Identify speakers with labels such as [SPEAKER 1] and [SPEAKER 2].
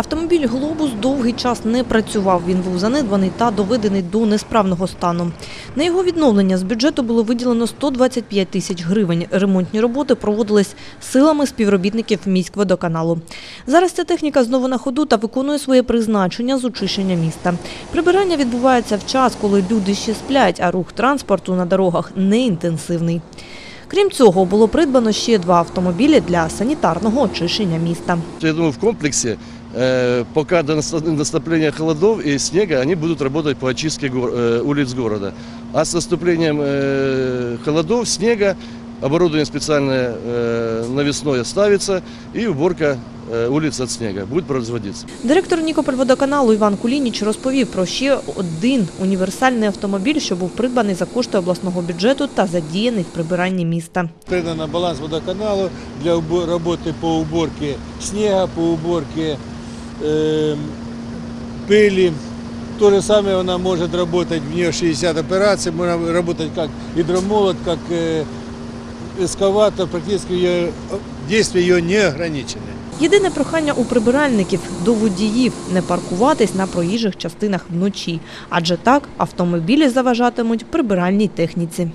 [SPEAKER 1] Автомобіль «Глобус» довгий час не працював. Він був занедбаний та доведений до несправного стану. На його відновлення з бюджету було виділено 125 тисяч гривень. Ремонтні роботи проводились силами співробітників міськводоканалу. Зараз ця техніка знову на ходу та виконує своє призначення з очищення міста. Прибирання відбувається в час, коли люди ще сплять, а рух транспорту на дорогах не інтенсивний. Крім цього, було придбано ще два автомобілі для санітарного очищення міста.
[SPEAKER 2] Я думаю, в комплексе, э, пока до наста- наступления холодов и снега, они будут работать по очистке гор- э, улиц города. А с наступлением э, холодов, снега, оборудование специальное э, навесное ставится и уборка э, улиц от снега будет производиться.
[SPEAKER 1] Директор Нікопольводоканалу Іван Кулініч розповів про ще один універсальний автомобіль, що був придбаний за кошти обласного бюджету та задіяний в прибиранні міста.
[SPEAKER 3] Передано на баланс водоканалу для убо- работы по уборке снега, по уборке э, пыли. То же самое она может работать, в нее 60 операций, можно работать как гидромолот, как э, эскаватор, практически ее, действия ее не ограничены.
[SPEAKER 1] Єдине прохання у прибиральників до водіїв не паркуватись на проїжджих частинах вночі, адже так автомобілі заважатимуть прибиральній техніці.